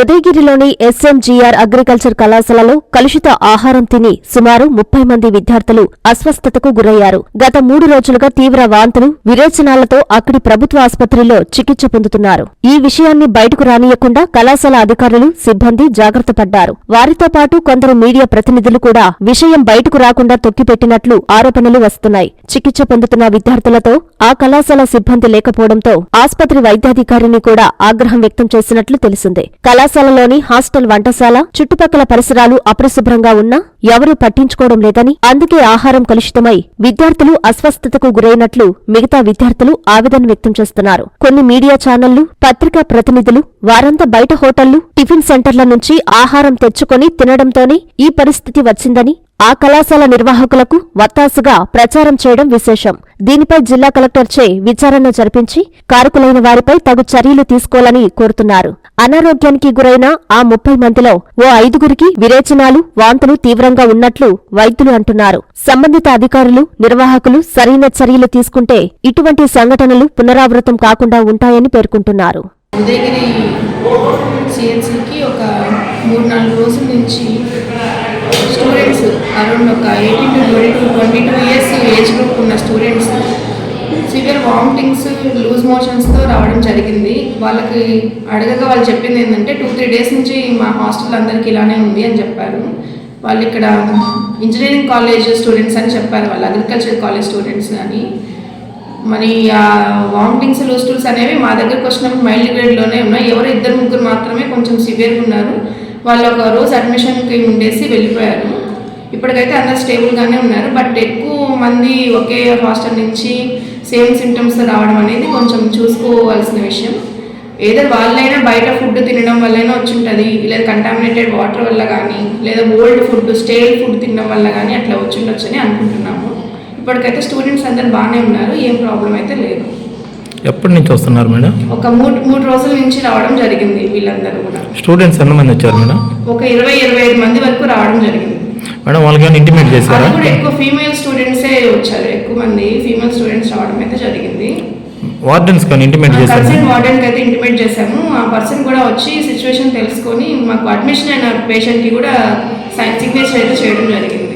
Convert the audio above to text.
ఉదయగిరిలోని ఎస్ఎంజీఆర్ agriculture కళాశాలలో కలుషిత ఆహారం తిని సుమారు ముప్పై మంది విద్యార్థులు అస్వస్థతకు గురయ్యారు. గత మూడు రోజులుగా తీవ్ర వాంతులు విరేచనాలతో అక్కడి ప్రభుత్వ ఆసుపత్రిలో చికిత్స పొందుతున్నారు. ఈ విషయాన్ని బయటకు రానియకుండా కళాశాల అధికారులు సిబ్బంది జాగ్రత్త పడ్డారు. వారితో పాటు కొందరు మీడియా ప్రతినిధులు కూడా విషయం బయటకు రాకుండా తొక్కిపెట్టినట్లు ఆరోపణలు వస్తున్నాయి. చికిత్స పొందుతున్న విద్యార్థులతో ఆ కళాశాల సిబ్బంది లేకపోవడంతో ఆసుపత్రి వైద్యాధికారిని కూడా ఆగ్రహం వ్యక్తం చేసినట్లు తెలిసిందే. కళాశాలలోని హాస్టల్ వంటశాల చుట్టుపక్కల పరిసరాలు అపరిశుభ్రంగా ఉన్నా ఎవరూ పట్టించుకోవడం లేదని అందుకే ఆహారం కలుషితమై విద్యార్థులు అస్వస్థతకు గురైనట్లు మిగతా విద్యార్థులు ఆవేదన వ్యక్తం చేస్తున్నారు. కొన్ని మీడియా ఛానళ్ళు పత్రికా ప్రతినిధులు వారంతా బయట హోటళ్ళు టిఫిన్ సెంటర్ల నుంచి ఆహారం తెచ్చుకొని తినడంతోనే ఈ పరిస్థితి వచ్చిందని ఆ కళాశాల నిర్వాహకులకు వత్తాసుగా ప్రచారం చేయడం విశేషం. దీనిపై జిల్లా కలెక్టర్చే విచారణ జరిపించి కారకులైన వారిపై తగు చర్యలు తీసుకోవాలని కోరుతున్నారు. అనారోగ్యానికి గురైన ఆ ముప్పై మందిలో ఓ ఐదుగురికి విరేచనాలు వాంతులు తీవ్రంగా ఉన్నట్లు వైద్యులు అంటున్నారు. సంబంధిత అధికారులు నిర్వాహకులు సరైన చర్యలు తీసుకుంటే ఇటువంటి సంఘటనలు పునరావృతం కాకుండా ఉంటాయని పేర్కొంటున్నారు. ఉదయగిరి సిఎన్సీకి ఒక మూడు నాలుగు రోజుల నుంచి అరౌండ్ ఒక eighteen to twenty two twenty two years age group ఉన్న స్టూడెంట్స్ సివియర్ వామిటింగ్స్ లూజ్ మోషన్స్తో రావడం జరిగింది. వాళ్ళకి అడగగా వాళ్ళు చెప్పింది ఏంటంటే టూ త్రీ డేస్ నుంచి మా హాస్టల్ అందరికీ ఇలానే ఉంది అని చెప్పారు. వాళ్ళు ఇక్కడ ఇంజనీరింగ్ కాలేజ్ స్టూడెంట్స్ అని చెప్పారు. వాళ్ళు అగ్రికల్చర్ కాలేజ్ స్టూడెంట్స్ అని. మరి ఆ వామిటింగ్స్ లూస్టూల్స్ అనేవి మా దగ్గరకు వచ్చినప్పుడు మైల్డ్ గ్రేడ్లోనే ఉన్నాయి. ఎవరు ఇద్దరు ముగ్గురు మాత్రమే కొంచెం సివియర్గా ఉన్నారు. వాళ్ళు ఒక రోజు అడ్మిషన్కి ఉండేసి వెళ్ళిపోయారు. ఇప్పటికైతే అందరు స్టేబుల్గానే ఉన్నారు. బట్ ఎక్కువ మంది ఒకే హాస్టల్ నుంచి సేమ్ సిమ్టమ్స్ రావడం అనేది కొంచెం చూసుకోవాల్సిన విషయం. ఏదో వాళ్ళైనా బయట ఫుడ్ తినడం వల్లైనా వచ్చి ఉంటుంది లేదా కంటామినేటెడ్ వాటర్ వల్ల కానీ లేదా ఓల్డ్ ఫుడ్ స్టేల్ ఫుడ్ తినడం వల్ల కానీ అట్లా వచ్చి ఉండొచ్చు అని అనుకుంటున్నాము. ఇప్పటికైతే స్టూడెంట్స్ అందరు బాగానే ఉన్నారు. ఏం ప్రాబ్లం అయితే లేదు. ఎప్పటి నుంచి వస్తున్నారు మేడం? ఒక మూడు మూడు రోజుల నుంచి రావడం జరిగింది వీళ్ళందరూ కూడా. స్టూడెంట్స్ ఎంతమంది వచ్చారు మేడం? ఒక ఇరవై ఇరవై ఐదు మంది వరకు రావడం జరిగింది. మేడం వాళ్ళకి ఏమైనా ఇంటిమేట్ చేశారా? అది కూడా ఎక్కువ ఫీమేల్ స్టూడెంట్సే వచ్చారు. ఎక్కువ మంది ఫీమేల్ స్టూడెంట్స్ రావడం అయితే జరిగింది. వార్డెన్స్ కానీ ఇంటిమేట్ చేశారా? కన్సర్న్ వార్డెన్కి అయితే ఇంటిమేట్ చేశాము. ఆ పర్సన్ కూడా వచ్చి సిచ్యువేషన్ తెలుసుకొని మాకు అడ్మిషన్ అయిన పేషెంట్కి కూడా సైన్ సిగ్నేచర్ అయితే చేయడం జరిగింది.